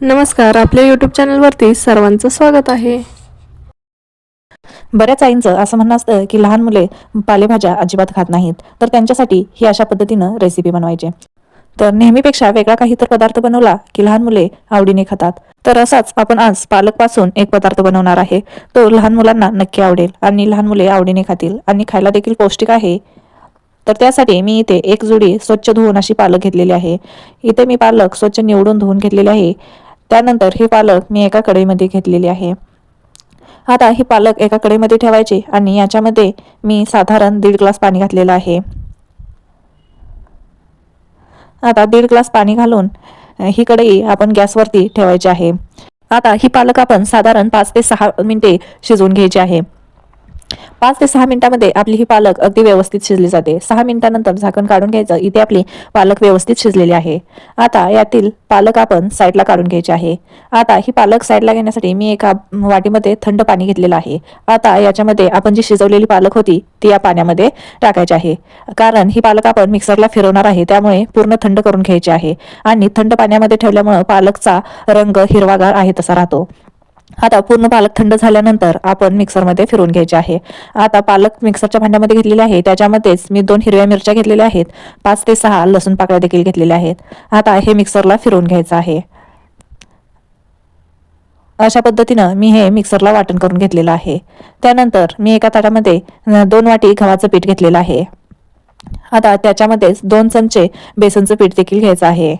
नमस्कार आपल्या यूट्यूब चॅनलवरती सर्वांचं स्वागत आहे. बऱ्याच आईंचं असं म्हणणं असतं की लहान मुले पालेभाज्या अजिबात खात नाहीत तर त्यांच्यासाठी ही अशा पद्धतीनं रेसिपी बनवायची. तर नेहमीपेक्षा वेगळा काही तर पदार्थ बनवला की लहान मुले आवडीने खातात. तर असाच आपण आज पालकपासून एक पदार्थ बनवणार आहे. तो लहान मुलांना नक्की आवडेल आणि लहान मुले आवडीने खातील आणि खायला देखील पौष्टिक आहे. तर त्यासाठी मी इथे एक जुडी स्वच्छ धुवून अशी पालक घेतलेली आहे. इथे मी पालक स्वच्छ निवडून धुवून घेतलेली आहे. त्यानंतर हे पालक मी एका कढईमध्ये घेतलेली आहे. आता ही पालक एका कढईमध्ये ठेवायची आणि याच्यामध्ये मी साधारण दीड ग्लास पाणी घातलेलं आहे. आता दीड ग्लास पाणी घालून ही कढई आपण गॅसवरती ठेवायची आहे. आता ही पालक आपण साधारण पाच ते सहा मिनिटे शिजवून घ्यायची आहे. पाच ते सहा मिनिटांमध्ये आपली ही पालक अगदी व्यवस्थित शिजली जाते. सहा मिनिटानंतर झाकण काढून घ्यायचं. इथे आपली पालक व्यवस्थित शिजलेली आहे. आता यातील पालक आपण साईडला काढून घ्यायची आहे. आता ही पालक साईडला घेण्यासाठी मी एका वाटीमध्ये थंड पाणी घेतलेलं आहे. आता याच्यामध्ये आपण जी शिजवलेली पालक होती ती या पाण्यामध्ये टाकायची आहे. कारण ही पालक आपण मिक्सरला फिरवणार आहे त्यामुळे पूर्ण थंड करून घ्यायची आहे. आणि थंड पाण्यामध्ये ठेवल्यामुळे पालकचा रंग हिरवागार आहे तसा राहतो. आता पूर्ण पालक थंड झाल्यानंतर आपण मिक्सरमध्ये फिरवून घ्यायचे आहे. आता पालक मिक्सरच्या भांड्यामध्ये घेतलेले आहे. त्याच्यामध्येच मी दोन हिरव्या मिरच्या घेतलेल्या आहेत. पाच ते सहा लसूण पाकळ्या देखील घेतलेल्या आहेत. आता हे मिक्सरला फिरवून घ्यायचं आहे. अशा पद्धतीनं मी हे मिक्सरला वाटण करून घेतलेलं आहे. त्यानंतर मी एका ताटामध्ये दोन वाटी गव्हाचं पीठ घेतलेलं आहे. आता त्याच्यामध्येच दोन चमचे बेसनचं पीठ देखील घ्यायचं आहे.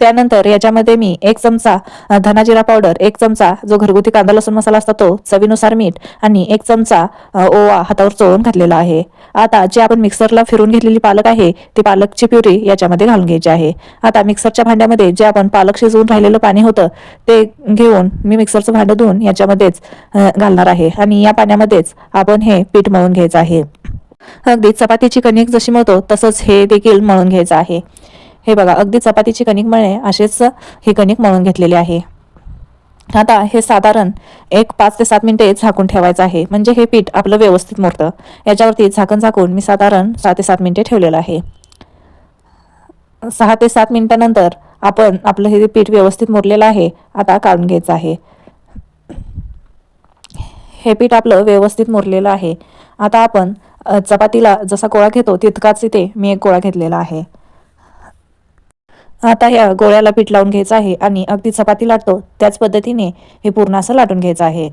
त्यानंतर याच्यामध्ये मी एक चमचा धनाजिरा पावडर एक चमचा जो घरगुती कांदा लसूण मसाला असतो तो चवीनुसार मीठ आणि एक चमचा ओवा हातावर चोळून घातलेला आहे. आता जे आपण मिक्सरला फिरून घेतलेली पालक आहे ती पालकची प्युरी याच्यामध्ये घालून घ्यायची आहे. आता मिक्सरच्या भांड्यामध्ये जे आपण पालक शिजवून राहिलेलं पाणी होतं ते घेऊन मी मिक्सरचं भांडं धुवून याच्यामध्येच घालणार आहे. आणि या पाण्यामध्येच आपण हे पीठ मळून घ्यायचं आहे. अगदी चपातीची कणिक जशी मळतो तसंच हे देखील मळून घ्यायचं आहे. हे बघा अगदी चपातीची कणिक मळणे असेच ही कणिक मळून घेतलेली आहे. आता हे साधारण एक पाच ते सात मिनिटे झाकून ठेवायचं आहे. म्हणजे हे पीठ आपलं व्यवस्थित मुरतं. याच्यावरती झाकण झाकून मी साधारण सहा ते सात मिनिटे ठेवलेलं आहे. सहा ते सात मिनिटानंतर आपण आपलं हे पीठ व्यवस्थित मुरलेलं आहे आता काढून घ्यायचं आहे. हे पीठ आपलं व्यवस्थित मुरलेलं आहे. आता आपण चपातीला जसा गोळा घेतो तितकाच इथे मी एक गोळा घेतलेला आहे. आता ह्या गोळ्याला पीठ लावून घ्यायचं आहे आणि अगदी चपाती लाटतो त्याच पद्धतीने हे पूर्ण असं लाटून घ्यायचं आहे.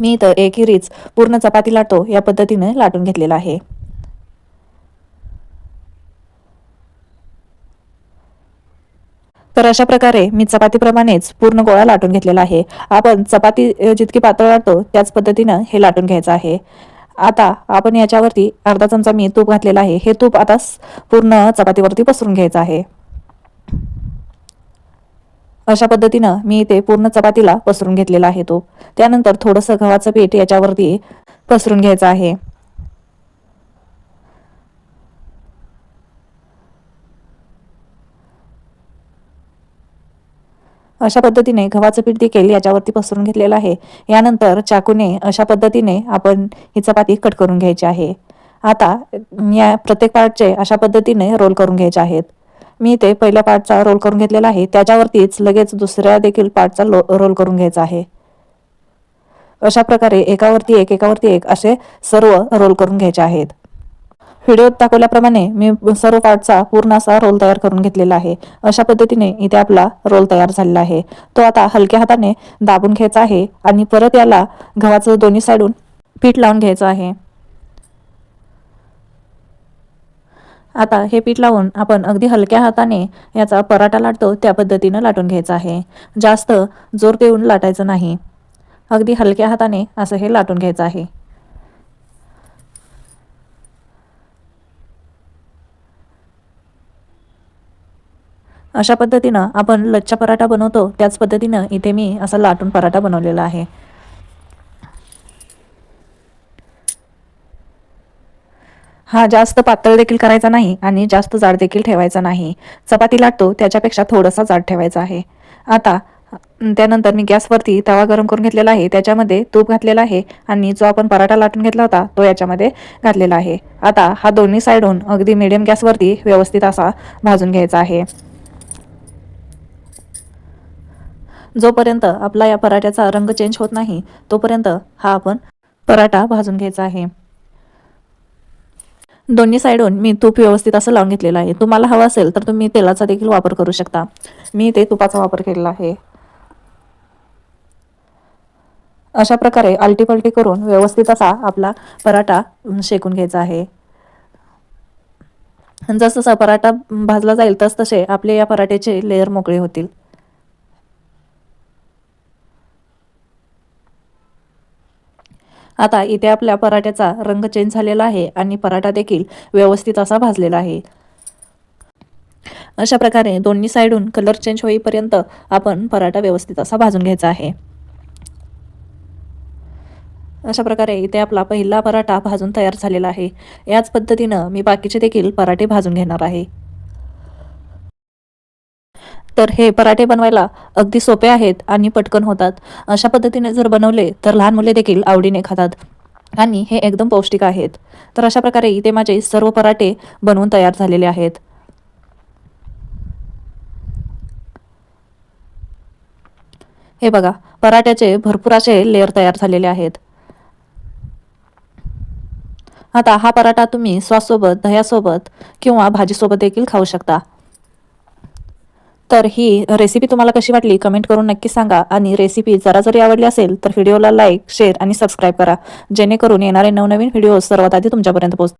मी इथं एक पूर्ण चपाती लाटतो या पद्धतीने लाटून घेतलेला आहे. तर अशा प्रकारे मी चपातीप्रमाणेच पूर्ण गोळा लाटून घेतलेला आहे. आपण चपाती जितकी पातळ लाटतो त्याच पद्धतीनं हे लाटून घ्यायचं आहे. आता आपण याच्यावरती अर्धा चमचा मी तूप घातलेला आहे. हे तूप आता पूर्ण चपातीवरती पसरून घ्यायचं आहे. अशा पद्धतीनं मी इथे पूर्ण चपातीला पसरून घेतलेला आहे तो. त्यानंतर थोडंसं गव्हाचं पीठ याच्यावरती पसरून घ्यायचं आहे. अशा पद्धतीने गव्हाचं पीठ देखील याच्यावरती पसरून घेतलेलं आहे. यानंतर चाकूने अशा पद्धतीने आपण ही चपाती कट करून घ्यायची आहे. आता या प्रत्येक पार्टचे अशा पद्धतीने रोल करून घ्यायचे आहेत. मी ते पहिल्या पार्टचा रोल करून घेतलेला आहे. त्याच्यावरतीच लगेच दुसऱ्या देखील पार्टचा लो रोल करून घ्यायचा आहे. अशा प्रकारे एकावरती एक एकावरती एक असे सर्व रोल करून घ्यायचे आहेत. व्हिडिओत दाखवल्याप्रमाणे मी सर्व पार्टचा पूर्ण असा रोल तयार करून घेतलेला आहे. अशा पद्धतीने इथे आपला रोल तयार झालेला आहे. तो आता हलक्या हाताने दाबून घ्यायचा आहे आणि परत याला गव्हाचं दोन्ही साईडून पीठ लावून घ्यायचं आहे. आता हे पीठ लावून आपण अगदी हलक्या हाताने याचा पराठा लाटतो त्या पद्धतीनं लाटून घ्यायचं आहे. जास्त जोर देऊन लाटायचं नाही. अगदी हलक्या हाताने असं हे लाटून घ्यायचं आहे. अशा पद्धतीनं आपण लच्छा पराठा बनवतो त्याच पद्धतीनं इथे मी असा लाटून पराठा बनवलेला आहे. हा जास्त पातळ देखील करायचा नाही आणि जास्त जाड देखील ठेवायचा नाही. चपाती लाटतो त्याच्यापेक्षा थोडासा जाड ठेवायचा आहे. आता त्यानंतर मी गॅसवरती तवा गरम करून घेतलेला आहे त्याच्यामध्ये तूप घातलेला आहे आणि जो आपण पराठा लाटून घेतला होता तो याच्यामध्ये घातलेला आहे. आता हा दोन्ही साईडहून अगदी मिडियम गॅसवरती व्यवस्थित असा भाजून घ्यायचा आहे. जोपर्यंत आपला या पराठ्याचा रंग चेंज होत नाही तोपर्यंत हा आपण पराठा भाजून घ्यायचा आहे. दोन्ही साईडहून मी तूप व्यवस्थित असं लावून घेतलेलं आहे. तुम्हाला हवं असेल तर तुम्ही तेलाचा देखील वापर करू शकता. मी ते तुपाचा वापर केलेला आहे. अशा प्रकारे आलटी पलटी करून व्यवस्थित असा आपला पराठा शेकून घ्यायचा आहे. जसं पराठा भाजला जाईल तस तसे आपले या पराठ्याचे लेअर मोकळे होतील. आता इथे आपल्या पराठ्याचा रंग चेंज झालेला आहे आणि पराठा देखील व्यवस्थित असा भाजलेला आहे. अशा प्रकारे दोन्ही साईडून कलर चेंज होईपर्यंत आपण पराठा व्यवस्थित असा भाजून घ्यायचा आहे. अशा प्रकारे इथे आपला पहिला पराठा भाजून तयार झालेला आहे. याच पद्धतीनं मी बाकीचे देखील पराठे भाजून घेणार आहे. तर हे पराठे बनवायला अगदी सोपे आहेत आणि पटकन होतात. अशा पद्धतीने जर बनवले तर लहान मुले देखील आवडीने खातात. आणि हे एकदम पौष्टिक आहेत. तर अशा प्रकारे इथे माझे सर्व पराठे बनवून तयार झालेले आहेत. हे बघा पराठ्याचे भरपूर असे लेअर तयार झालेले आहेत. आता हा पराठा तुम्ही स्वासोबत दह्यासोबत किंवा भाजीसोबत देखील खाऊ शकता. तर ही रेसिपी तुम्हाला कशी वाटली कमेंट करून नक्की सांगा. आणि रेसिपी जरा जरी आवडली असेल तर व्हिडिओला लाईक शेअर आणि सबस्क्राईब करा. जेणेकरून येणारे नवनवीन व्हिडिओ सर्वात आधी तुमच्यापर्यंत पोहोच